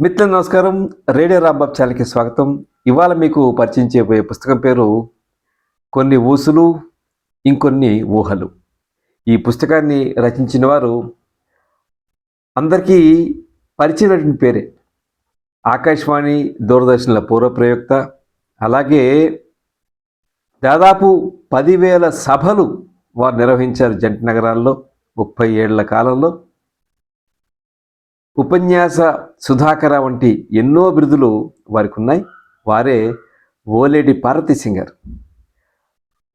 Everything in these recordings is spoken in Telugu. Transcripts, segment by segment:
మిత్రులు నమస్కారం. రేడియో రాంబాబ్ ఛానల్కి స్వాగతం. ఇవాళ మీకు పరిచయం చేయబోయే పుస్తకం పేరు కొన్ని ఊసులు ఇంకొన్ని ఊహలు. ఈ పుస్తకాన్ని రచించిన వారు అందరికీ పరిచయమైనటువంటి పేరే. ఆకాశవాణి దూరదర్శన్ల పూర్వ ప్రయోక్త. అలాగే దాదాపు పదివేల సభలు వారు నిర్వహించారు జంట నగరాల్లో ముప్పై ఏళ్ళ కాలంలో. ఉపన్యాస సుధాకర వంటి ఎన్నో బిరుదులు వారికి ఉన్నాయి వారే ఓలేటి పార్వతి సింగర్.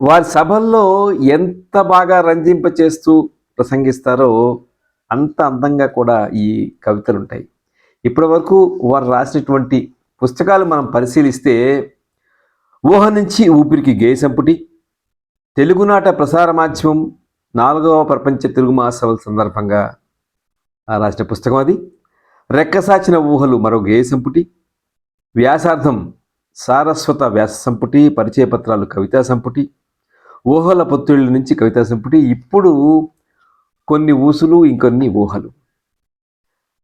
వారి సభల్లో ఎంత బాగా రంజింప చేస్తూ ప్రసంగిస్తారో అంత అందంగా కూడా ఈ కవితలు ఉంటాయి ఇప్పటి వరకు వారు రాసినటువంటి పుస్తకాలు మనం పరిశీలిస్తే ఊహ నుంచి ఊపిరికి గేసంపుటి తెలుగునాట ప్రసార మాధ్యమం నాలుగవ ప్రపంచ తెలుగు మహాసభల సందర్భంగా రాసిన పుస్తకం అది. రెక్కసాచిన ఊహలు మరో గేయ సంపుటి. వ్యాసార్థం సారస్వత వ్యాస సంపుటి పరిచయ పత్రాలు కవితా సంపుటి. ఊహల పొత్తుళ్ళ నుంచి కవితా సంపుటి. ఇప్పుడు కొన్ని ఊసులు ఇంకొన్ని ఊహలు.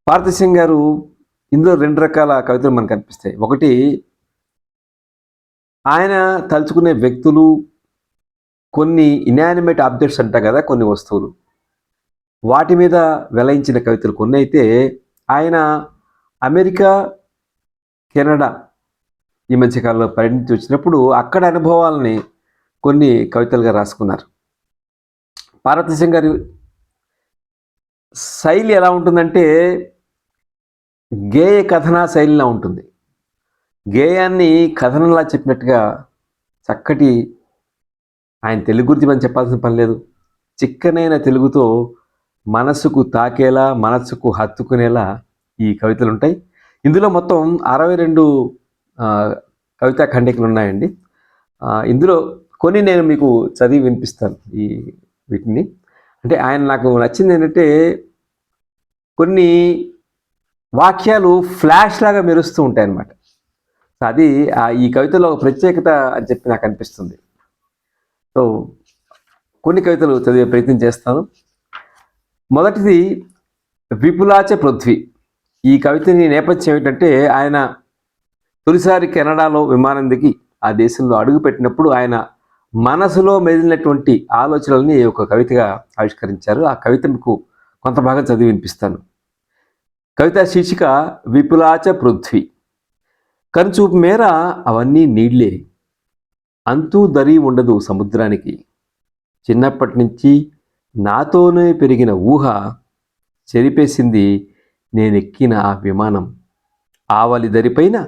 పార్థసింగ్ గారు ఇందులో రెండు రకాల కవితలు మనకు కనిపిస్తాయి. ఒకటి ఆయన తలుచుకునే వ్యక్తులు కొన్ని ఇనానిమేట్ ఆబ్జెక్ట్స్ అంటాం కదా కొన్ని వస్తువులు. వాటి మీద వెలయించిన కవితలు కొన్ని అయితే ఆయన అమెరికా కెనడా ఈ మధ్యకాలంలో పర్యటించి వచ్చినప్పుడు అక్కడ అనుభవాలని కొన్ని కవితలుగా రాసుకున్నారు. పార్వతీశం గారి శైలి ఎలా ఉంటుందంటే గేయ కథనా శైలిలా ఉంటుంది. గేయాన్ని కథనంలా చెప్పినట్టుగా చక్కటి ఆయన తెలుగు గురించి మనం చెప్పాల్సిన పని లేదు. చిక్కనైన తెలుగుతో మనసుకు తాకేలా మనసుకు హత్తుకునేలా ఈ కవితలు ఉంటాయి ఇందులో మొత్తం అరవై రెండు కవితా ఖండికలు ఉన్నాయండి ఇందులో కొన్ని నేను మీకు చదివి వినిపిస్తాను ఈ వీటిని. అంటే ఆయన నాకు నచ్చింది ఏంటంటే కొన్ని వాక్యాలు ఫ్లాష్ లాగా మెరుస్తూ ఉంటాయి అన్నమాట అది ఆ ఈ కవితలో ఒక ప్రత్యేకత అని చెప్పి నాకు అనిపిస్తుంది. సో కొన్ని కవితలు చదివే ప్రయత్నం చేస్తాను. మొదటిది విపులాచ పృథ్వీ. ఈ కవితని నేపథ్యం ఏంటంటే ఆయన తొలిసారి కెనడాలో విమానం దిగి ఆ దేశంలో అడుగుపెట్టినప్పుడు ఆయన మనసులో మెదిలినటువంటి ఆలోచనల్ని ఒక కవితగా ఆవిష్కరించారు. ఆ కవిత మీకు కొంత భాగం చదివి వినిపిస్తాను. కవిత శీర్షిక విపులాచ పృథ్వీ. కనుచూపు మేర అవన్నీ నీళ్ళే. అంతూ దరి ఉండదు సముద్రానికి. చిన్నప్పటి నుంచి నాతోనే పెరిగిన ఊహ చెరిపేసింది నేనెక్కిన ఆ విమానం. ఆవలి దరిపైన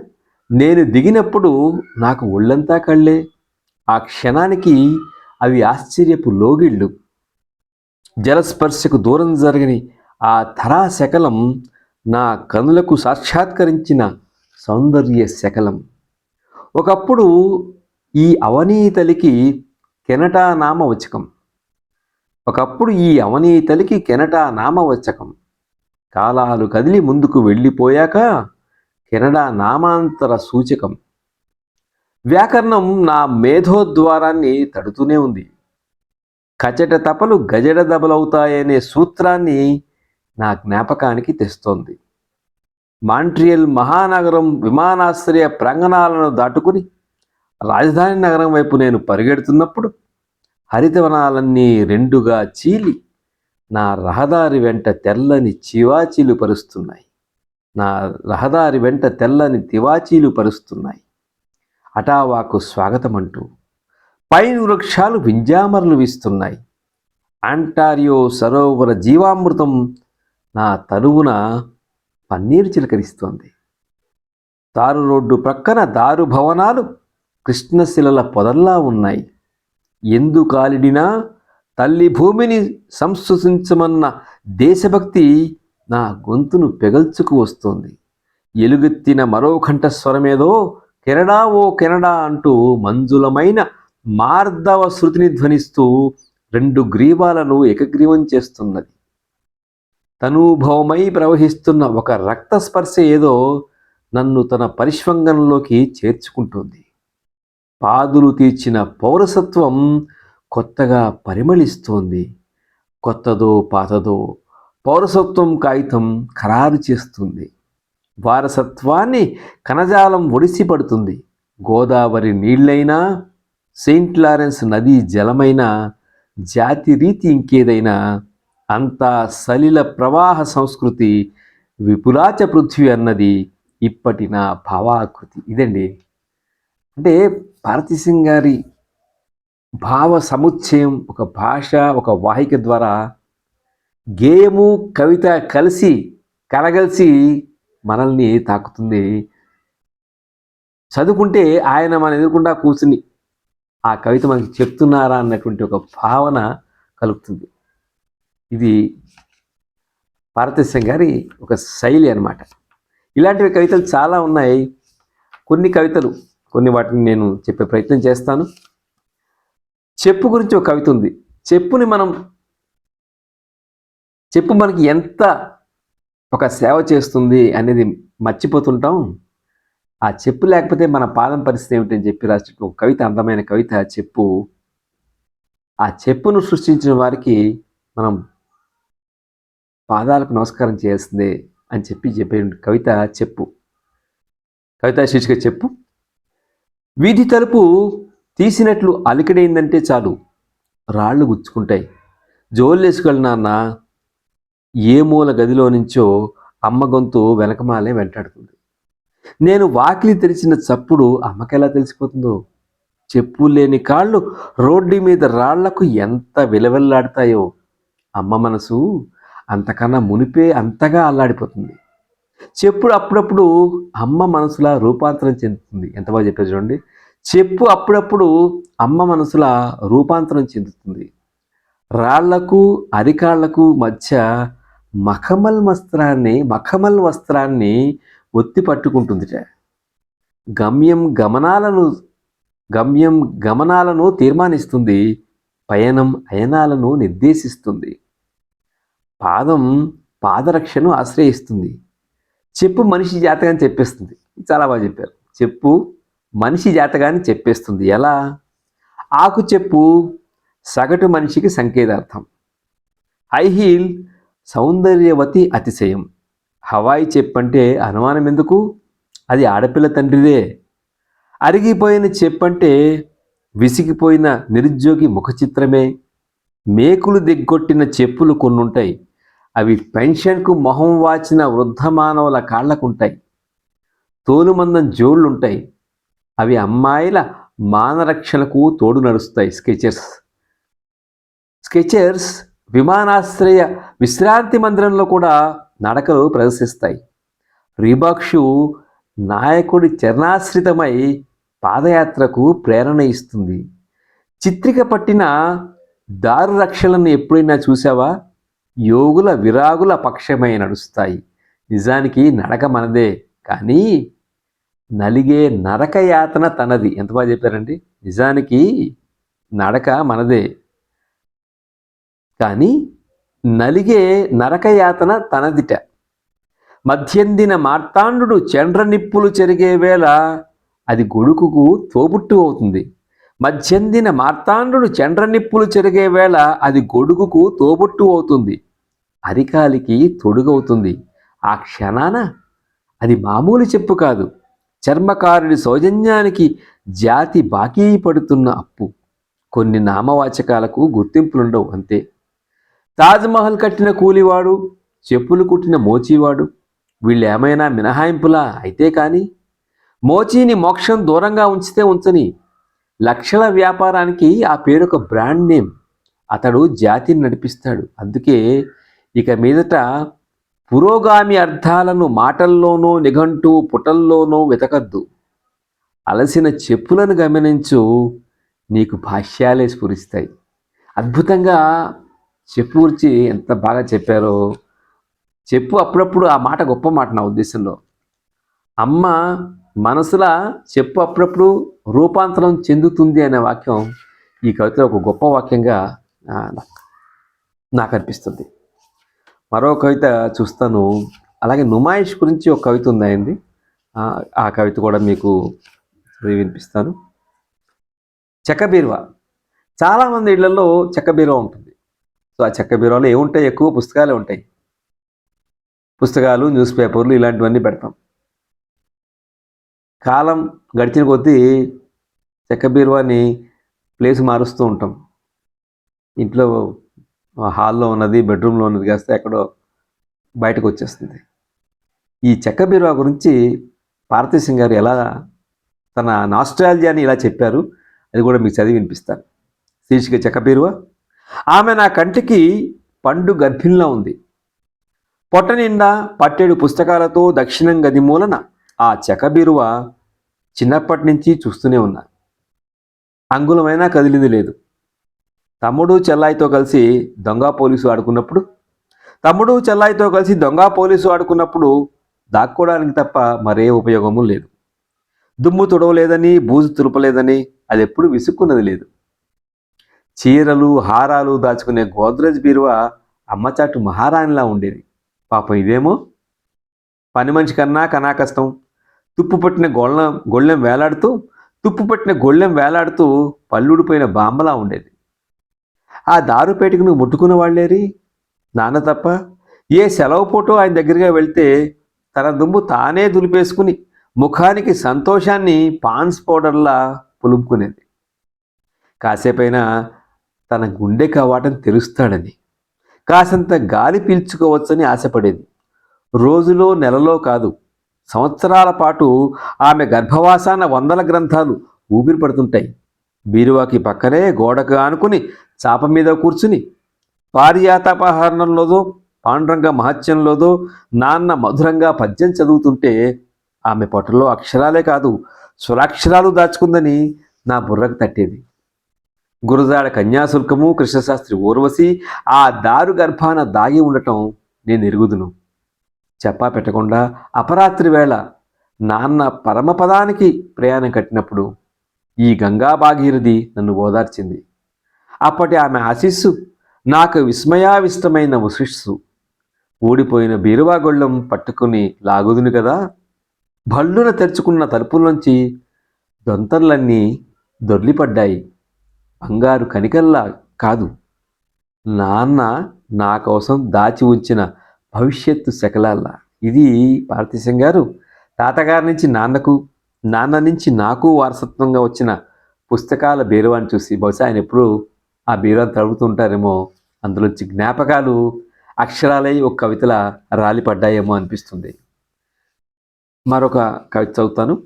నేను దిగినప్పుడు నాకు ఒళ్ళంతా కళ్ళే. ఆ క్షణానికి అవి ఆశ్చర్యపు లోగిళ్ళు. జలస్పర్శకు దూరం జరగని ఆ తరా శకలం నా కనులకు సాక్షాత్కరించిన సౌందర్య శకలం. ఒకప్పుడు ఈ అవనీతలికి కెనటా నామవచకం ఒకప్పుడు ఈ అవనీతలికి కెనడా నామవచకం. కాలాలు కదిలి ముందుకు వెళ్ళిపోయాక కెనడా నామాంతర సూచకం. వ్యాకరణం నా మేధోద్వారాన్ని తడుతూనే ఉంది. కచట తపలు గజడ దబలవుతాయనే సూత్రాన్ని నా జ్ఞాపకానికి తెస్తోంది. మాంట్రియల్ మహానగరం విమానాశ్రయ ప్రాంగణాలను దాటుకుని రాజధాని నగరం వైపు నేను పరిగెడుతున్నప్పుడు హరితవనాలన్నీ రెండుగా చీలి నా రహదారి వెంట తెల్లని చివాచీలు పరుస్తున్నాయి. నా రహదారి వెంట తెల్లని తివాచీలు పరుస్తున్నాయి. అటావాకు స్వాగతమంటూ పైన్ వృక్షాలు వింజామరలు వీస్తున్నాయి. ఆంటారియో సరోవర జీవామృతం నా తరువున పన్నీరు చిలకరిస్తోంది. తారు రోడ్డు ప్రక్కన దారు భవనాలు కృష్ణశిలల పొదల్లా ఉన్నాయి. ఎందు కాలిడినా తల్లి భూమిని సంస్కృతించమన్న దేశభక్తి నా గొంతును పెగల్చుకు వస్తోంది. ఎలుగెత్తిన మరో కంఠస్వరమేదో కెనడా ఓ కెనడా అంటూ మంజులమైన మార్దవ శృతిని ధ్వనిస్తూ రెండు గ్రీవాలను ఏకగ్రీవం చేస్తున్నది. తనూభవమై ప్రవహిస్తున్న ఒక రక్తస్పర్శ ఏదో నన్ను తన పరిష్వంగంలోకి చేర్చుకుంటుంది. పాదులు తీర్చిన పౌరసత్వం కొత్తగా పరిమళిస్తోంది. కొత్తదో పాతదో పౌరసత్వం కాగితం ఖరారు చేస్తుంది. వారసత్వాన్ని కణజాలం ఒడిసి పడుతుంది గోదావరి నీళ్ళైనా సెయింట్ లారెన్స్ నదీ జలమైన జాతి రీతి ఇంకేదైనా అంతా సలిల ప్రవాహ సంస్కృతి విపులాచ పృథ్వీ అన్నది ఇప్పటి నా భావాకృతి. ఇదండి. అంటే భారతీసింగ్ గారి భావ సముచ్చయం ఒక భాష ఒక వాహిక ద్వారా గేయము కవిత కలిసి కలగలిసి మనల్ని తాకుతుంది. చదువుకుంటే ఆయన మనం ఎదుర్కొండా కూర్చుని ఆ కవిత మనకి చెప్తున్నారా అన్నటువంటి ఒక భావన కలుగుతుంది. ఇది భారతదేశం గారి ఒక శైలి అన్నమాట. ఇలాంటివి కవితలు చాలా ఉన్నాయి. కొన్ని కవితలు కొన్ని వాటిని నేను చెప్పే ప్రయత్నం చేస్తాను. చెప్పు గురించి ఒక కవిత ఉంది. చెప్పుని మనం చెప్పు మనకి ఎంత ఒక సేవ చేస్తుంది అనేది మర్చిపోతుంటాం. ఆ చెప్పు లేకపోతే మన పాదం పరిస్థితి ఏమిటని చెప్పి రాసిన ఒక కవిత అందమైన కవిత చెప్పు. ఆ చెప్పును సృష్టించిన వారికి మనం పాదాలకు నమస్కారం చేయాల్సిందే అని చెప్పి చెప్పే కవిత చెప్పు. కవిత శీర్షిక చెప్పు. వీధి తలుపు తీసినట్లు అలికిడైందంటే చాలు. రాళ్ళు గుచ్చుకుంటాయి. జోలేసుకెళ్ళి నాన్న ఏ మూల గదిలో నుంచో అమ్మ గొంతు వెనకమాలే వెంటాడుతుంది. నేను వాకిలి తెరిచిన చప్పుడు అమ్మకెలా తెలిసిపోతుందో? చెప్పు లేని కాళ్ళు రోడ్డు మీద రాళ్ళకు ఎంత విలవెల్లాడతాయో? అమ్మ మనసు అంతకన్నా మునిపే అంతగా అల్లాడిపోతుంది. చెప్పుడు అప్పుడప్పుడు అమ్మ మనసులా రూపాంతరం చెందుతుంది. ఎంత బాగా చెప్పారు చూడండి. చెప్పు అప్పుడప్పుడు అమ్మ మనసులా రూపాంతరం చెందుతుంది. రాళ్ళకు అరికాళ్ళకు మధ్య మఖమల్ వస్త్రాన్ని మఖమల్ వస్త్రాన్ని ఒత్తి పట్టుకుంటుందిట. గమ్యం గమనాలను గమ్యం గమనాలను తీర్మానిస్తుంది. పయనం అయనాలను నిర్దేశిస్తుంది. పాదం పాదరక్షను ఆశ్రయిస్తుంది. చెప్పు మనిషి జాతకాన్ని చెప్పేస్తుంది. చాలా బాగా చెప్పారు. చెప్పు మనిషి జాతకాన్ని చెప్పేస్తుంది. ఎలా? ఆకు చెప్పు సగటు మనిషికి సంకేతార్థం. హై హీల్ సౌందర్యవతి అతిశయం. హవాయి చెప్పంటే అనుమానం ఎందుకు? అది ఆడపిల్ల తండ్రిదే. అరిగిపోయిన చెప్పంటే విసిగిపోయిన నిరుద్యోగి ముఖ చిత్రమే మేకులు దిగ్గొట్టిన చెప్పులు కొన్నుంటాయి. అవి పెన్షన్కు మొహం వాచిన వృద్ధ మానవుల కాళ్ళకుంటాయి తోలుమందం జోళ్ళుంటాయి. అవి అమ్మాయిల మానరక్షణకు తోడు నడుస్తాయి. స్కెచర్స్. స్కెచర్స్ విమానాశ్రయ విశ్రాంతి మందిరంలో కూడా నడకలు ప్రదర్శిస్తాయి. రీబాక్షు నాయకుడి చరణాశ్రితమై పాదయాత్రకు ప్రేరణ ఇస్తుంది. చిత్రిక పట్టిన దారు రక్షలను ఎప్పుడైనా చూసావా యోగుల విరాగుల పక్షమై నడుస్తాయి. నిజానికి నడక మనదే కానీ నలిగే నరక యాతన తనది. ఎంత బాగా చెప్పారండి? నిజానికి నడక మనదే కానీ నలిగే నరకయాతన తనదిట. మధ్యందిన మార్తాండు చండ్ర నిప్పులు చెరిగే వేళ అది గొడుకుకు తోబుట్టు అవుతుంది. మధ్యందిన మార్తాండు చండ్ర నిప్పులు చెరిగే వేళ అది గొడుగుకు తోబుట్టు అవుతుంది. అరికాలికి తొడుగవుతుంది. ఆ క్షణాన అది మామూలు చెప్పు కాదు. చర్మకారుడి సౌజన్యానికి జాతి బాకీ పడుతున్న అప్పు. కొన్ని నామవాచకాలకు గుర్తింపులుండవు అంతే. తాజ్మహల్ కట్టిన కూలివాడు చెప్పులు కుట్టిన మోచీవాడు వీళ్ళేమైనా మినహాయింపులా అయితే కానీ మోచీని మోక్షం దూరంగా ఉంచితే ఉంచని లక్షల వ్యాపారానికి ఆ పేరు ఒక బ్రాండ్ నేమ్. అతడు జాతిని నడిపిస్తాడు. అందుకే ఇక మీదట పురోగామి అర్థాలను మాటల్లోనో నిఘంటు పుటల్లోనో వెతకద్దు. అలసిన చెప్పులను గమనించు నీకు భాష్యాలే స్ఫురిస్తాయి. అద్భుతంగా చెప్పు గురించి ఎంత బాగా చెప్పారో. చెప్పు అప్పుడప్పుడు ఆ మాట గొప్ప మాట నా ఉద్దేశంలో. అమ్మ మనసులా చెప్పు అప్పుడప్పుడు రూపాంతరం చెందుతుంది అనే వాక్యం ఈ కవితలో ఒక గొప్ప వాక్యంగా నాకు అనిపిస్తుంది. మరో కవిత చూస్తాను. అలాగే నుమాయిష్ గురించి ఒక కవిత ఉందండి. ఆ కవిత కూడా మీకు వినిపిస్తాను. చెక్క బీరువా చాలామంది ఇళ్ళలో చెక్క బీరువా ఉంటుంది. సో ఆ చెక్క బీరువాలో ఏముంటాయి? ఎక్కువ పుస్తకాలే ఉంటాయి. పుస్తకాలు న్యూస్ పేపర్లు ఇలాంటివన్నీ పెడతాం. కాలం గడిచిన కొద్దీ చెక్క బీరువాని ప్లేస్ మారుస్తూ ఉంటాం. ఇంట్లో హాల్లో ఉన్నది బెడ్రూమ్లో ఉన్నది కాస్త ఎక్కడో బయటకు వచ్చేస్తుంది. ఈ చెక్క బీరువా గురించి పార్వతీ సింగ్ గారు ఎలా తన నాస్ట్రాలజీని ఇలా చెప్పారు అది కూడా మీకు చదివి వినిపిస్తాను. శీర్షిక చెక్క బీరువా? ఆమె నా కంటికి పండు గర్భిణిలా ఉంది. పొట్ట నిండా పట్టేడు పుస్తకాలతో దక్షిణం గది మూలన ఆ చెక్క బీరువా చిన్నప్పటి నుంచి చూస్తూనే ఉన్నా. అంగుళమైనా కదిలింది లేదు. తమ్ముడు చెల్లాయితో కలిసి దొంగ పోలీసు ఆడుకున్నప్పుడు తమ్ముడు చెల్లాయితో కలిసి దొంగ పోలీసు ఆడుకున్నప్పుడు దాక్కోవడానికి తప్ప మరే ఉపయోగము లేదు. దుమ్ము తుడవలేదని బూజు తులపలేదని అది ఎప్పుడు విసుక్కున్నది లేదు. చీరలు హారాలు దాచుకునే గోద్రేజ్ బీరువా అమ్మచాటు మహారాణిలా ఉండేది. పాపం ఇదేమో? పని మనిషి కన్నా కనా కష్టం తుప్పు పట్టిన గొళ్ళం గొళ్ళెం వేలాడుతూ తుప్పు పట్టిన గొళ్ళెం వేలాడుతూ పల్లుడిపోయిన బాంబలా ఉండేది. ఆ దారుపేటకు నువ్వు ముట్టుకున్న వాళ్ళేరి? నాన్న తప్ప. ఏ సెలవు పూటో ఆయన దగ్గరగా వెళ్తే తన దుమ్ము తానే దులిపేసుకుని ముఖానికి సంతోషాన్ని పాన్స్ పౌడర్లా పులుపుకునేది. కాసేపైనా తన గుండె కవాటం తెరుస్తాడని కాసంత గాలి పీల్చుకోవచ్చని ఆశపడేది. రోజులో నెలలో కాదు సంవత్సరాల పాటు ఆమె గర్భవాసాన వందల గ్రంథాలు ఊపిరి పడుతుంటాయి. బీరువాకి పక్కనే గోడకు ఆనుకుని చాప మీద కూర్చుని పారియాతాపహరణంలోదో పాండురంగ మహత్యంలోదో నాన్న మధురంగా పద్యం చదువుతుంటే ఆమె పొట్టలో అక్షరాలే కాదు స్వరాక్షరాలు దాచుకుందని నా బుర్రకు తట్టేది. గురజాడ కన్యాశుల్కము కృష్ణశాస్త్రి ఊర్వశి ఆ దారు గర్భాన దాగి ఉండటం నేను ఎరుగుదును. చెప్పా పెట్టకుండా అపరాత్రి వేళ నాన్న పరమపదానికి ప్రయాణం కట్టినప్పుడు ఈ గంగా భాగీరథి నన్ను ఓదార్చింది. అప్పటి ఆమె ఆశీస్సు నాకు విస్మయావిష్టమైన ఉశిస్సు ఊడిపోయిన బీరువాగొళ్ళం పట్టుకుని లాగుదును కదా? భళ్ళున తెరుచుకున్న తలుపులోంచి దొంతర్లన్నీ దొర్లిపడ్డాయి. బంగారు కనికల్లా కాదు. నాన్న నా కోసం దాచి ఉంచిన భవిష్యత్తు శకలాల్లా. ఇది పార్తీశం గారు తాతగారి నుంచి నాన్నకు నాన్న నుంచి నాకు వారసత్వంగా వచ్చిన పుస్తకాల బీరువాని చూసి బహుశా ఆయన ఎప్పుడూ ఆ బీరాలు తడుగుతుంటారేమో అందులోంచి జ్ఞాపకాలు అక్షరాలై ఒక కవితల రాలిపడ్డాయేమో అనిపిస్తుంది. మరొక కవిత చదువుతాను.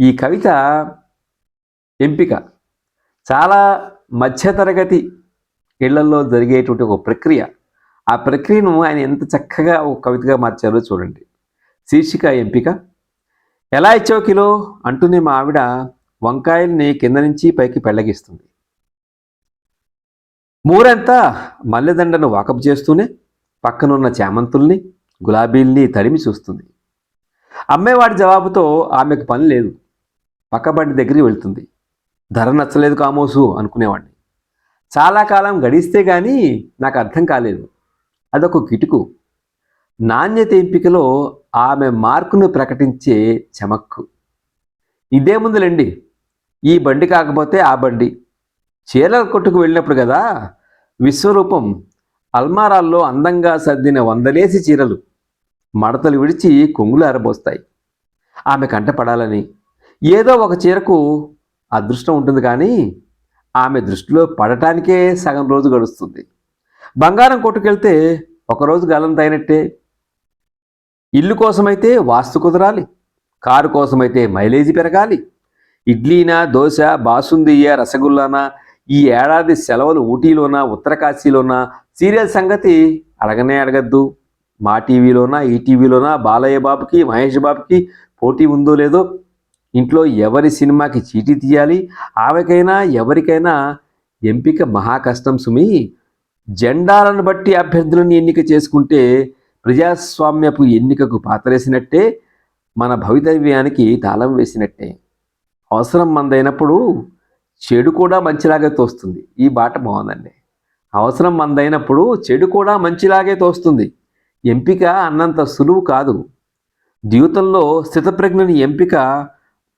ఈ కవిత ఎంపిక చాలా మధ్యతరగతి ఇళ్ళలో జరిగేటువంటి ఒక ప్రక్రియ. ఆ ప్రక్రియను ఆయన ఎంత చక్కగా ఒక కవితగా మార్చారో చూడండి. శీర్షిక ఎంపిక. ఎలా ఇచ్చావు కిలో? అంటూనే మా ఆవిడ వంకాయల్ని కింద నుంచి పైకి పెళ్ళగిస్తుంది. మూరంతా మల్లెదండను వాకప్ చేస్తూనే పక్కనున్న చామంతుల్ని గులాబీల్ని తడిమి చూస్తుంది. అమ్మేవాడి జవాబుతో ఆమెకు పని లేదు. పక్కబండి దగ్గరికి వెళ్తుంది. ధర నచ్చలేదు కామోసు అనుకునేవాడిని చాలా కాలం గడిస్తే కానీ నాకు అర్థం కాలేదు. అదొక కిటుకు. నాణ్యత ఎంపికలో ఆమె మార్కును ప్రకటించే చమక్కు. ఇదే ముందులండి. ఈ బండి కాకపోతే ఆ బండి. చీరల కొట్టుకు వెళ్ళినప్పుడు కదా విశ్వరూపం అల్మారాల్లో అందంగా సర్దిన వందలేసి చీరలు మడతలు విడిచి కొంగులు ఆరబోస్తాయి. ఆమె కంట పడాలని ఏదో ఒక చీరకు అదృష్టం ఉంటుంది కానీ ఆమె దృష్టిలో పడటానికే సగం రోజు గడుస్తుంది. బంగారం కొట్టుకెళ్తే ఒకరోజు గలం తగినట్టే. ఇల్లు కోసమైతే వాస్తు కుదరాలి కారు కోసమైతే మైలేజీ పెరగాలి. ఇడ్లీనా దోశ బాసుందియ్య రసగుల్లానా ఈ ఏడాది సెలవులు ఊటీలోనా ఉత్తరకాశీలోనా? సీరియల్ సంగతి అడగనే అడగద్దు. మా టీవీలోనా ఈటీవీలోనా బాలయ్య బాబుకి మహేష్ బాబుకి పోటీ ఉందో లేదో? ఇంట్లో ఎవరి సినిమాకి చీటీ తీయాలి? ఆమెకైనా ఎవరికైనా ఎంపిక మహా కష్టం సుమి. జెండాలను బట్టి అభ్యర్థులను ఎన్నిక చేసుకుంటే ప్రజాస్వామ్యపు ఎన్నికకు పాతరేసినట్టే మన భవితవ్యానికి తాళం వేసినట్టే. అవసరం మందైనప్పుడు చెడు కూడా మంచిలాగే తోస్తుంది. ఈ బాట బాగుందండి. అవసరం మందైనప్పుడు చెడు కూడా మంచిలాగే తోస్తుంది. ఎంపిక అన్నంత సులువు కాదు. జీవితంలో స్థితప్రజ్ఞని ఎంపిక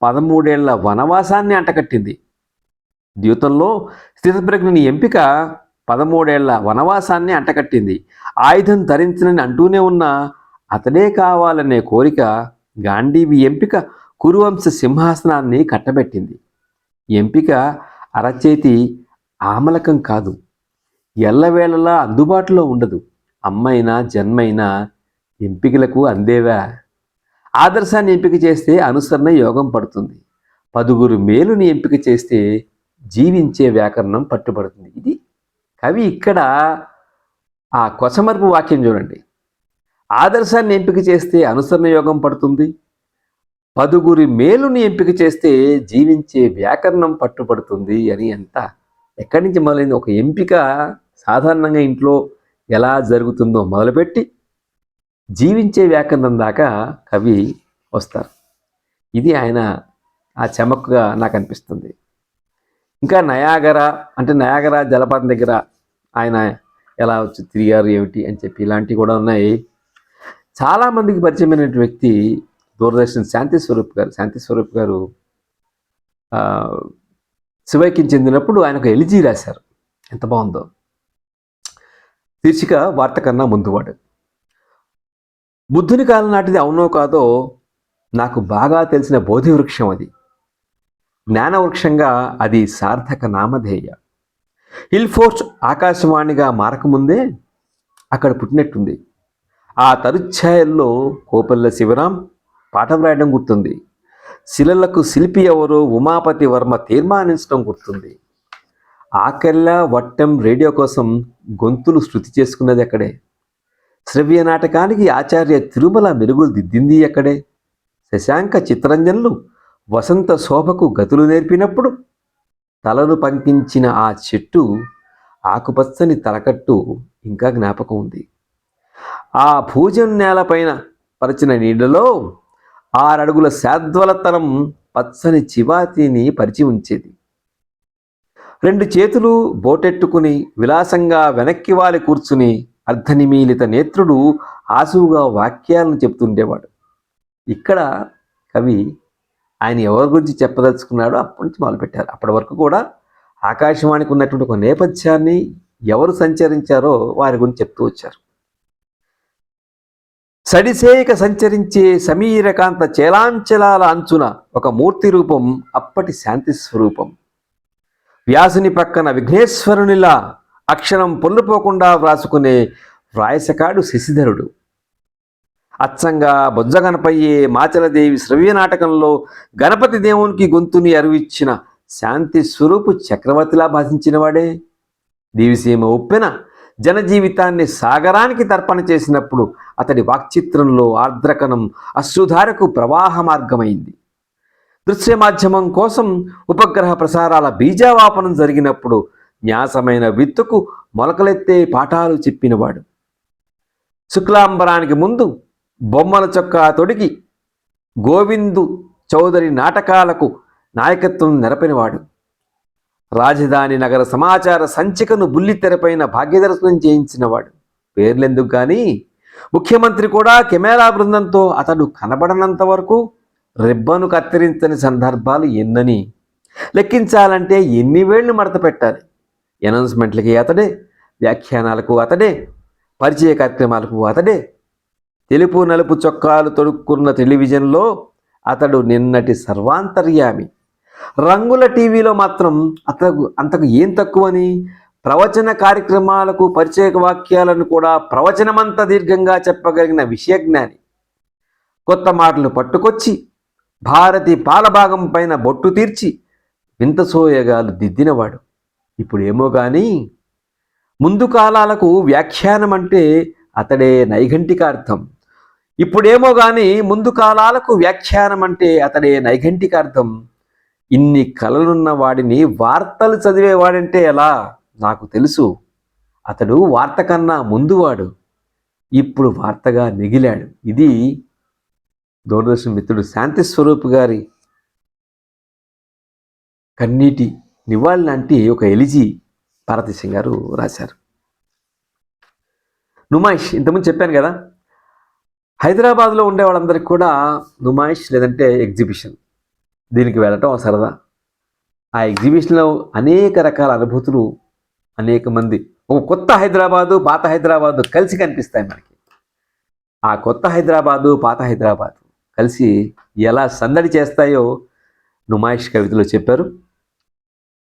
పదమూడేళ్ళ వనవాసాన్ని అంటకట్టింది జీవితంలో స్థితప్రజ్ఞని ఎంపిక పదమూడేళ్ళ వనవాసాన్ని అంటకట్టింది ఆయుధం ధరించనని అంటూనే ఉన్న అతడే కావాలనే కోరిక గాంధీవి ఎంపిక కురువంశ సింహాసనాన్ని కట్టబెట్టింది. ఎంపిక అరచేతి ఆమలకం కాదు. ఎల్లవేళలా అందుబాటులో ఉండదు. అమ్మైనా జన్మైనా ఎంపికలకు అందేవా? ఆదర్శాన్ని ఎంపిక చేస్తే అనుసరణ యోగం పడుతుంది. పదుగురు మేలుని ఎంపిక చేస్తే జీవించే వ్యాకరణం పట్టుబడుతుంది. ఇది కవి ఇక్కడ ఆ కొసమర్పు వాక్యం చూడండి. ఆదర్శాన్ని ఎంపిక చేస్తే అనుసరణ యోగం పడుతుంది. పదుగురి మేలుని ఎంపిక చేస్తే జీవించే వ్యాకరణం పట్టుబడుతుంది అని ఎంత ఎక్కడి నుంచి మొదలైంది? ఒక ఎంపిక సాధారణంగా ఇంట్లో ఎలా జరుగుతుందో మొదలుపెట్టి జీవించే వ్యాకరణం దాకా కవి వస్తారు. ఇది ఆయన ఆ చెమక్కుగా నాకు అనిపిస్తుంది. ఇంకా నయాగర అంటే నయాగర జలపాతం దగ్గర ఆయన ఎలా వచ్చి తిరిగారు ఏమిటి అని చెప్పి ఇలాంటివి కూడా ఉన్నాయి. చాలామందికి పరిచయమైన వ్యక్తి దూరదర్శన్ శాంతి స్వరూప్ గారు శాంతి స్వరూప్ గారు ఆ, శివైక్యం చెందినప్పుడు ఆయన ఒక ఎలిజీ రాశారు. ఎంత బాగుందో. శీర్షిక వార్త కన్నా ముందువాడు బుద్ధుని కాలం నాటిది అవునో కాదో నాకు బాగా తెలిసిన బోధి వృక్షం అది. జ్ఞానవృక్షంగా అది సార్థక నామధేయ. హిల్ ఫోర్స్ ఆకాశవాణిగా మారకముందే అక్కడ పుట్టినట్టుంది. ఆ తరుఛాయల్లో కోపల్ల శివరాం పాఠం రాయడం గుర్తుంది. శిలలకు శిల్పి ఎవరో ఉమాపతి వర్మ తీర్మానించడం గుర్తుంది. ఆకెల్లా వట్టం రేడియో కోసం గొంతులు శృతి చేసుకున్నది అక్కడే శ్రవ్య నాటకానికి ఆచార్య తిరుమల మెరుగులు దిద్దింది అక్కడే శశాంక చిత్రంజనులు వసంత శోభకు గతులు నేర్పినప్పుడు తలను పంకించిన ఆ చెట్టు ఆకుపచ్చని తలకట్టు ఇంకా జ్ఞాపకం ఉంది. ఆ భూజం నేలపైన పరిచిన నీళ్ళలో ఆరడుగుల శాద్వలతనం పచ్చని చివాతిని పరిచి ఉంచేది. రెండు చేతులు బోటెట్టుకుని విలాసంగా వెనక్కి వాలి కూర్చుని అర్ధనిమీలిత నేత్రుడు ఆసువుగా వాక్యాలను చెప్తుండేవాడు ఇక్కడ కవి ఆయన ఎవరి గురించి చెప్పదలుచుకున్నాడో అప్పటి నుంచి మొదలుపెట్టారు. అప్పటి వరకు కూడా ఆకాశవాణికి ఉన్నటువంటి ఒక నేపథ్యాన్ని ఎవరు సంచరించారో వారి గురించి చెప్తూ వచ్చారు. సడిసేయక సంచరించే సమీరకాంత చేలాంచలాల అంచున ఒక మూర్తి రూపం అప్పటి శాంతి స్వరూపం. వ్యాసుని పక్కన విఘ్నేశ్వరునిలా అక్షరం పొల్లుపోకుండా వ్రాసుకునే వ్రాయసకాడు శశిధరుడు. అచ్చంగా బొజ్జగనపయ్యే మాచలదేవి శ్రవ్య నాటకంలో గణపతి దేవునికి గొంతుని అరువిచ్చిన శాంతి స్వరూపు చక్రవర్తిలా భాషించినవాడే. దేవిసీమ ఉప్పెన జనజీవితాన్ని సాగరానికి తర్పణ చేసినప్పుడు అతడి వాక్చిత్రంలో ఆర్ద్రకణం అశ్రుధారకు ప్రవాహ మార్గమైంది దృశ్య మాధ్యమం కోసం ఉపగ్రహ ప్రసారాల బీజావాపనం జరిగినప్పుడు న్యాసమైన విత్తుకు మొలకలెత్తే పాఠాలు చెప్పినవాడు. శుక్లాంబరానికి ముందు బొమ్మల చొక్కా తొడిగి గోవిందు చౌదరి నాటకాలకు నాయకత్వం నెరపినవాడు. రాజధాని నగర సమాచార సంచికను బుల్లితెరపైన భాగ్యదర్శనం చేయించినవాడు. పేర్లెందుకు కానీ? ముఖ్యమంత్రి కూడా కెమెరా బృందంతో అతడు కనబడనంత వరకు రిబ్బను కత్తిరించని సందర్భాలు ఎన్నని. లెక్కించాలంటే ఎన్ని వేళ్ళు మడత పెట్టాలి? అనౌన్స్మెంట్లకి అతడే వ్యాఖ్యానాలకు అతడే పరిచయ కార్యక్రమాలకు అతడే. తెలుపు నలుపు చొక్కాలు తొడుక్కున్న టెలివిజన్లో అతడు నిన్నటి సర్వాంతర్యామి. రంగుల టీవీలో మాత్రం అతకు అంతకు ఏం తక్కువని? ప్రవచన కార్యక్రమాలకు పరిచయ వాక్యాలను కూడా ప్రవచనమంత దీర్ఘంగా చెప్పగలిగిన విషయజ్ఞాని. కొత్త మాటలు పట్టుకొచ్చి భారతి పాలభాగం పైన బొట్టు తీర్చి వింత సోయగాలు దిద్దినవాడు. ఇప్పుడు ఏమో కానీ ముందు కాలాలకు వ్యాఖ్యానం అంటే అతడే నైఘంటికార్థం. ఇప్పుడేమో కానీ ముందు కాలాలకు వ్యాఖ్యానం అంటే అతడే నైఘంటికార్థం. ఇన్ని కళలున్న వాడిని వార్తలు చదివేవాడంటే ఎలా? నాకు తెలుసు. అతడు వార్త కన్నా ముందువాడు. ఇప్పుడు వార్తగా మిగిలాడు. ఇది దూరదర్శన్ మిత్రుడు శాంతి స్వరూప్ గారి కన్నీటి నివాళి లాంటి ఒక ఎలిజీ భారతదేశం గారు రాశారు. నుమాయిష్ ఇంతకుముందు చెప్పాను కదా హైదరాబాద్లో ఉండే వాళ్ళందరికీ కూడా నుమాయిష్ లేదంటే ఎగ్జిబిషన్. దీనికి వెళ్ళటం సరదా. ఆ ఎగ్జిబిషన్లో అనేక రకాల అనుభూతులు అనేక మంది ఒక కొత్త హైదరాబాదు పాత హైదరాబాదు కలిసి కనిపిస్తాయి మనకి. ఆ కొత్త హైదరాబాదు పాత హైదరాబాదు కలిసి ఎలా సందడి చేస్తాయో నుమాయిష్ కవితలో చెప్పారు.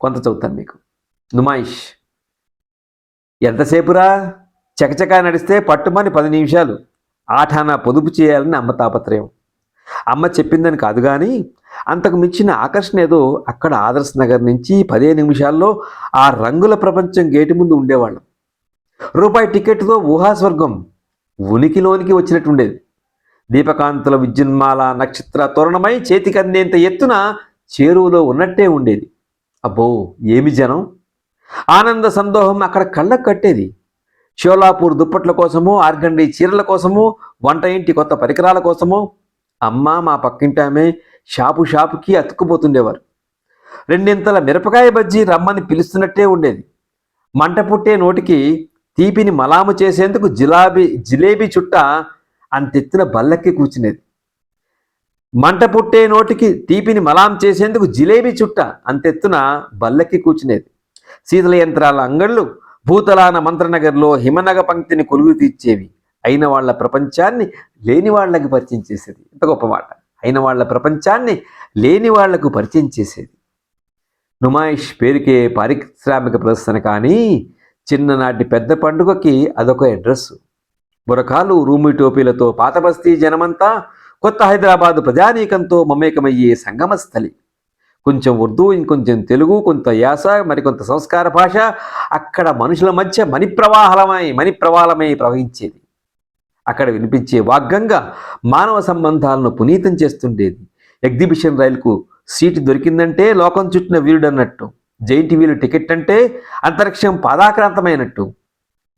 కొంత చదువుతాను మీకు. నుమాయిష్ ఎంతసేపురా? చకచకా నడిస్తే పట్టుమని పది నిమిషాలు. ఆఠానా పొదుపు చేయాలని అమ్మ తాపత్రయం. అమ్మ చెప్పిందని కాదు కానీ అంతకు మించిన ఆకర్షణ ఏదో అక్కడ ఆదర్శ్ నగర్ నుంచి పదే నిమిషాల్లో ఆ రంగుల ప్రపంచం గేటు ముందు ఉండేవాళ్ళం. రూపాయి టికెట్తో ఊహాస్వర్గం ఉనికిలోనికి వచ్చినట్టు ఉండేది దీపకాంతుల విద్యున్మాల నక్షత్ర తోరణమై చేతికందేంత ఎత్తున చేరువలో ఉన్నట్టే ఉండేది. అబ్బో ఏమి జనం? ఆనంద సందోహం అక్కడ కళ్ళకు కట్టేది. షోలాపూర్ దుప్పట్ల కోసమో ఆర్గండి చీరల కోసమో వంట ఇంటి కొత్త పరికరాల కోసమో అమ్మ మా పక్కింటామే షాపు షాపుకి అతుక్కుపోతుండేవారు. రెండింతల మిరపకాయ బజ్జీ రమ్మని పిలుస్తున్నట్టే ఉండేది. మంట పుట్టే నోటికి తీపిని మలాము చేసేందుకు జిలాబీ జిలేబీ చుట్ట అంతెత్తున బల్లెక్కి కూర్చునేది. మంట పుట్టే నోటికి తీపిని మలాం చేసేందుకు జిలేబీ చుట్ట అంతెత్తున బల్లెక్కి కూర్చునేది. శీతల యంత్రాల అంగళ్ళు భూతలాన మంత్రనగర్లో హిమనగ పంక్తిని కొలుగు తీర్చేవి అయిన వాళ్ళ ప్రపంచాన్ని లేని వాళ్ళకి పరిచయం చేసేది. ఇంత గొప్ప మాట. అయిన వాళ్ళ ప్రపంచాన్ని లేని వాళ్ళకు పరిచయం చేసేది. నుమాయిష్ పేరుకే పారిశ్రామిక ప్రదర్శన కానీ చిన్ననాటి పెద్ద పండుగకి అదొక అడ్రస్. బురకాలు రూమి టోపీలతో పాతబస్తీ జనమంతా కొత్త హైదరాబాదు ప్రజానీకంతో మమేకమయ్యే సంగమస్థలి. కొంచెం ఉర్దూ ఇంకొంచెం తెలుగు కొంత యాస మరికొంత సంస్కార భాష అక్కడ మనుషుల మధ్య మణిప్రవాహలమై ప్రవాహలమై మణి ప్రవహించేది. అక్కడ వినిపించే వాగ్గంగా మానవ సంబంధాలను పునీతం చేస్తుండేది. ఎగ్జిబిషన్ రైలుకు సీటు దొరికిందంటే లోకం చుట్టిన వీరుడన్నట్టు జైంట్ వీలు టికెట్ అంటే అంతరిక్షం పాదాక్రాంతమైనట్టు.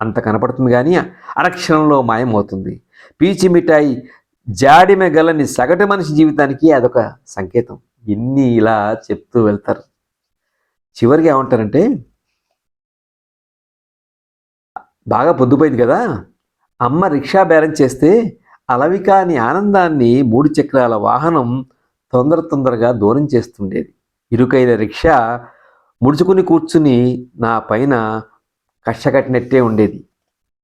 అంత కనపడుతుంది కానీ అనక్షణంలో మాయమవుతుంది. పీచి మిఠాయి జాడిమె గలని సగటు మనిషి జీవితానికి అదొక సంకేతం. ఇన్ని ఇలా చెప్తూ వెళ్తారు. చివరికి ఏమంటారంటే బాగా పొద్దుపోయింది కదా? అమ్మ రిక్షా బేరం చేస్తే అలవికాని ఆనందాన్ని మూడు చక్రాల వాహనం తొందర తొందరగా దూరం చేస్తుండేది. ఇరుకైన రిక్షా ముడుచుకుని కూర్చుని నా పైన కష్ట కట్టినట్టే ఉండేది.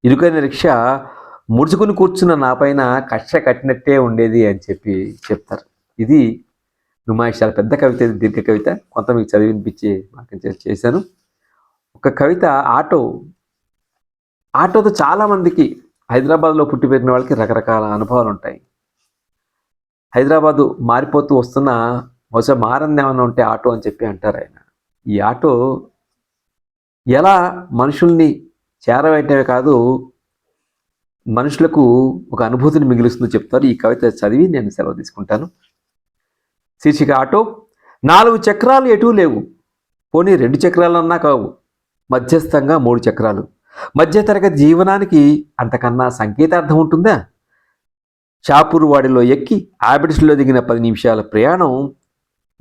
ఇరుకైన రిక్షా ముడుచుకుని కూర్చున్న నా పైన కష్ట కట్టినట్టే ఉండేది అని చెప్పి చెప్తారు. ఇది నుమాయిషాల పెద్ద కవిత దీర్ఘ కవిత. కొంత మీకు చదివినిపించి మాకు చేశాను. ఒక కవిత ఆటో ఆటోతో చాలామందికి హైదరాబాద్లో పుట్టి పెరిగిన వాళ్ళకి రకరకాల అనుభవాలు ఉంటాయి హైదరాబాదు మారిపోతూ వస్తున్న బహుశా మారంది ఏమైనా ఉంటే ఆటో అని చెప్పి అంటారు ఆయన. ఈ ఆటో ఎలా మనుషుల్ని చేరవేయటమే కాదు మనుషులకు ఒక అనుభూతిని మిగులుస్తుందో చెప్తారు. ఈ కవిత చదివి నేను సెలవు తీసుకుంటాను. శీర్షిక ఆటో నాలుగు చక్రాలు ఎటూ లేవు. పోనీ రెండు చక్రాలన్నా కావు. మధ్యస్థంగా మూడు చక్రాలు. మధ్యతరగతి జీవనానికి అంతకన్నా సంకేతార్థం ఉంటుందా? షాపూర్ వాడిలో ఎక్కి ఆబిడ్స్లో దిగిన పది నిమిషాల ప్రయాణం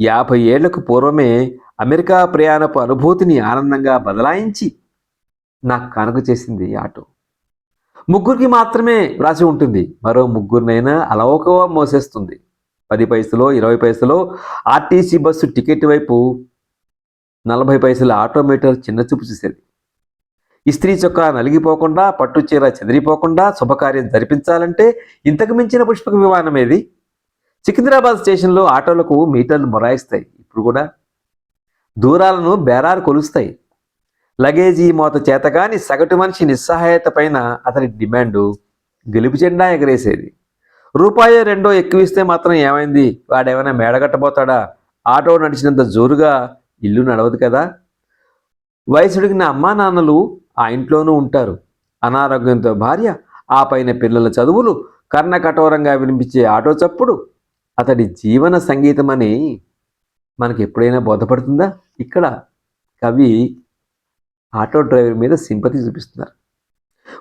యాభై ఏళ్ళకు పూర్వమే అమెరికా ప్రయాణపు అనుభూతిని ఆనందంగా బదలాయించి నాకు కనుక చేసింది ఈ ఆటో. ముగ్గురికి మాత్రమే వ్రాసి ఉంటుంది. మరో ముగ్గురినైనా అలవోకగా మోసేస్తుంది. పది పైసలో ఇరవై పైసలో ఆర్టీసీ బస్సు టికెట్ వైపు నలభై పైసల ఆటోమీటర్ చిన్న చూపు చూసేది. ఇస్త్రీ చొక్కా నలిగిపోకుండా పట్టు చీర చెదిరిపోకుండా శుభకార్యం జరిపించాలంటే ఇంతకు మించిన పుష్పక విమానం ఏది? సికింద్రాబాద్ స్టేషన్లో ఆటోలకు మీటర్లు మొరాయిస్తాయి. ఇప్పుడు కూడా దూరాలను బేరాలు కొలుస్తాయి. లగేజీ మోత చేతగాని సగటు మనిషి నిస్సహాయత పైన అతని డిమాండు గెలుపు జెండా ఎగరేసేది. రూపాయి రెండో ఎక్కువిస్తే మాత్రం ఏమైంది? వాడేమైనా మేడగట్టబోతాడా? ఆటో నడిచినంత జోరుగా ఇల్లు నడవదు కదా? వయసుడిగిన అమ్మా నాన్నలు ఆ ఇంట్లోనూ ఉంటారు. అనారోగ్యంతో భార్య ఆ పైన పిల్లల చదువులు కర్ణకఠోరంగా వినిపించే ఆటో చప్పుడు అతడి జీవన సంగీతం అని మనకి ఎప్పుడైనా బోధపడుతుందా? ఇక్కడ కవి ఆటో డ్రైవర్ మీద సింపతి చూపిస్తున్నారు.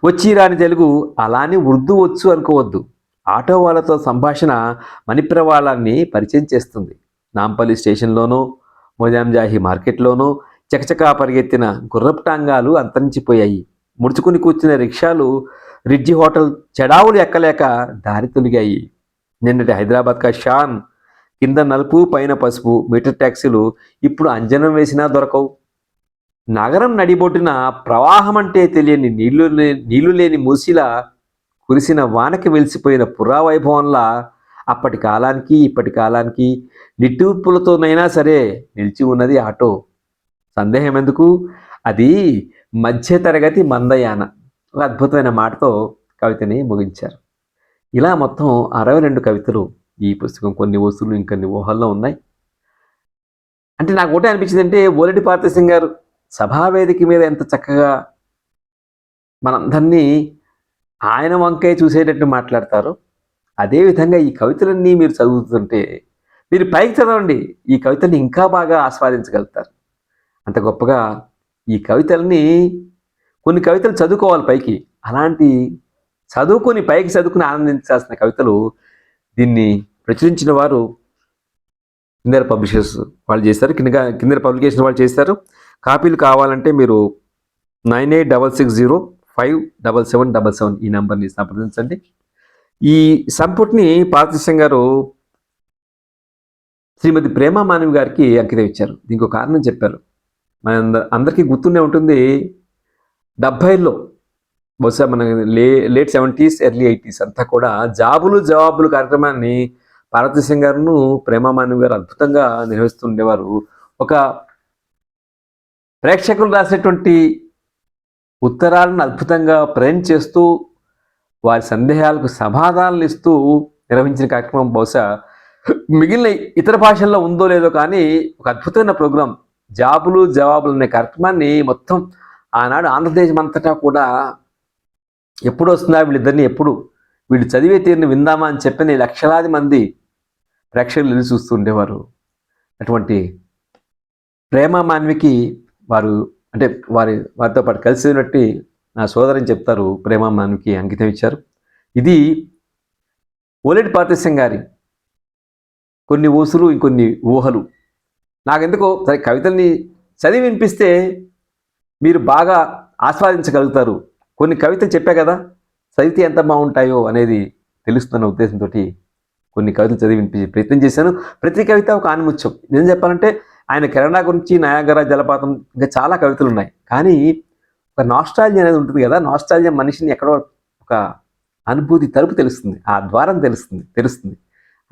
వచ్చి రాని తెలుగు అలానే ఉర్దూ వచ్చు అనుకోవద్దు. ఆటో వాళ్ళతో సంభాషణ మణిప్రవాళాన్ని పరిచయం చేస్తుంది. నాంపల్లి స్టేషన్లోనూ మొజాంజాహి మార్కెట్లోనూ చకచకా పరిగెత్తిన గుర్రప్టాంగాలు అంతరించిపోయాయి. ముడుచుకుని కూర్చున్న రిక్షాలు రిడ్జి హోటల్ చెడావులు ఎక్కలేక దారి తొలిగాయి. నిన్నటి హైదరాబాద్ కా షాన్ కింద నలుపు పైన పసుపు మీటర్ ట్యాక్సీలు ఇప్పుడు అంజనం వేసినా దొరకవు. నగరం నడిబొడ్డున ప్రవాహం అంటే తెలియని నీళ్ళు నీళ్ళు లేని మూసిలా కురిసిన వానకి వెలిసిపోయిన పురావైభవంలా అప్పటి కాలానికి ఇప్పటి కాలానికి నిట్టూర్పులతోనైనా సరే నిలిచి ఉన్నది ఆటో. సందేహం ఎందుకు అది మధ్యతరగతి మందయాన. ఒక అద్భుతమైన మాటతో కవితని ముగించారు. ఇలా మొత్తం అరవై రెండు కవితలు ఈ పుస్తకం కొన్ని వస్తువులు ఇంకొన్ని ఊహల్లో ఉన్నాయి. అంటే నాకు ఒకటే అనిపించింది అంటే ఓలెడి పార్థసింగ్ గారు సభావేదిక మీద ఎంత చక్కగా మనందరినీ ఆయన వంకే చూసేటట్టు మాట్లాడతారు అదేవిధంగా ఈ కవితలన్నీ మీరు చదువుతుంటే మీరు పైకి చదవండి. ఈ కవితని ఇంకా బాగా ఆస్వాదించగలుగుతారు. అంత గొప్పగా ఈ కవితల్ని కొన్ని కవితలు చదువుకోవాలి పైకి. అలాంటి చదువుకొని పైకి చదువుకుని ఆనందించాల్సిన కవితలు దీన్ని ప్రచురించిన వారు కిందర పబ్లిషర్స్ వాళ్ళు చేస్తారు కింద కిందర పబ్లికేషన్ వాళ్ళు చేస్తారు కాపీలు కావాలంటే మీరు nine eight double six zero five double seven double seven ఈ నెంబర్ని సంప్రదించండి. ఈ సంపుటిని పార్తీశం గారు శ్రీమతి ప్రేమా మానవి గారికి అంకితం ఇచ్చారు. దీనికి ఒక కారణం చెప్పారు. మన అందరికీ గుర్తుండే ఉంటుంది డెబ్భైలో బహుశా మన లే లేట్ సెవెంటీస్ ఎర్లీ ఎయిటీస్ అంతా కూడా జాబులు జవాబులు కార్యక్రమాన్ని పార్వతీశం గారును ప్రేమామానవి గారు అద్భుతంగా నిర్వహిస్తుండేవారు ఒక ప్రేక్షకులు రాసినటువంటి ఉత్తరాలను అద్భుతంగా ప్రేమ్ చేస్తూ వారి సందేహాలకు సమాధానాలు ఇస్తూ నిర్వహించిన కార్యక్రమం బహుశా మిగిలిన ఇతర భాషల్లో ఉందో లేదో కానీ ఒక అద్భుతమైన ప్రోగ్రాం జాబులు జవాబులు అనే కార్యక్రమాన్ని మొత్తం ఆనాడు ఆంధ్రప్రదేశం అంతటా కూడా ఎప్పుడు వస్తుందా వీళ్ళిద్దరిని ఎప్పుడు? వీళ్ళు చదివే తీరుని విందామా అని చెప్పిన లక్షలాది మంది ప్రేక్షకులు వెళ్ళి చూస్తుండేవారు అటువంటి ప్రేమ మాన్వికి వారు అంటే వారి వారితో పాటు కలిసి ఉన్నట్టు నా సోదరని చెప్తారు. ప్రేమ మాన్వికి అంకితం ఇచ్చారు. ఇది ఓలెడ్ పార్టీసం గారి కొన్ని ఊసులు ఇంకొన్ని ఊహలు. నాకెందుకో సరే కవితల్ని చదివి వినిపిస్తే మీరు బాగా ఆస్వాదించగలుగుతారు. కొన్ని కవితలు చెప్పా కదా చదివితే ఎంత బాగుంటాయో అనేది తెలుస్తున్న ఉద్దేశంతో కొన్ని కవితలు చదివి వినిపించే ప్రయత్నం చేశాను. ప్రతి కవిత ఒక ఆనిముత్యం. నేను చెప్పాలంటే ఆయన కెనడా గురించి నయాగర జలపాతం ఇంకా చాలా కవితలు ఉన్నాయి. కానీ ఒక నాస్ట్రాలజీ అనేది ఉంటుంది కదా నాస్ట్రాలజీ మనిషిని ఎక్కడో ఒక అనుభూతి తలుపు తెలుస్తుంది. ఆ ద్వారం తెలుస్తుంది తెలుస్తుంది.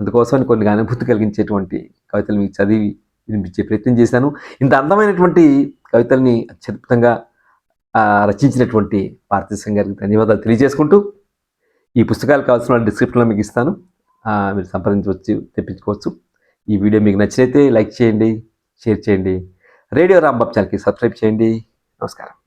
అందుకోసం కొన్ని అనుభూతి కలిగించేటువంటి కవితలు మీకు చదివి వినిపించే ప్రయత్నం చేశాను. ఇంత అందమైనటువంటి కవితల్ని అత్యద్భుతంగా రచించినటువంటి పార్థిసం గారికి ధన్యవాదాలు తెలియజేసుకుంటూ ఈ పుస్తకాలు కావాల్సిన డిస్క్రిప్షన్లో మీకు ఇస్తాను. మీరు సంప్రదించవచ్చు తెప్పించుకోవచ్చు. ఈ వీడియో మీకు నచ్చినైతే లైక్ చేయండి షేర్ చేయండి. రేడియో రాంబాబు ఛానల్కి సబ్స్క్రైబ్ చేయండి. నమస్కారం.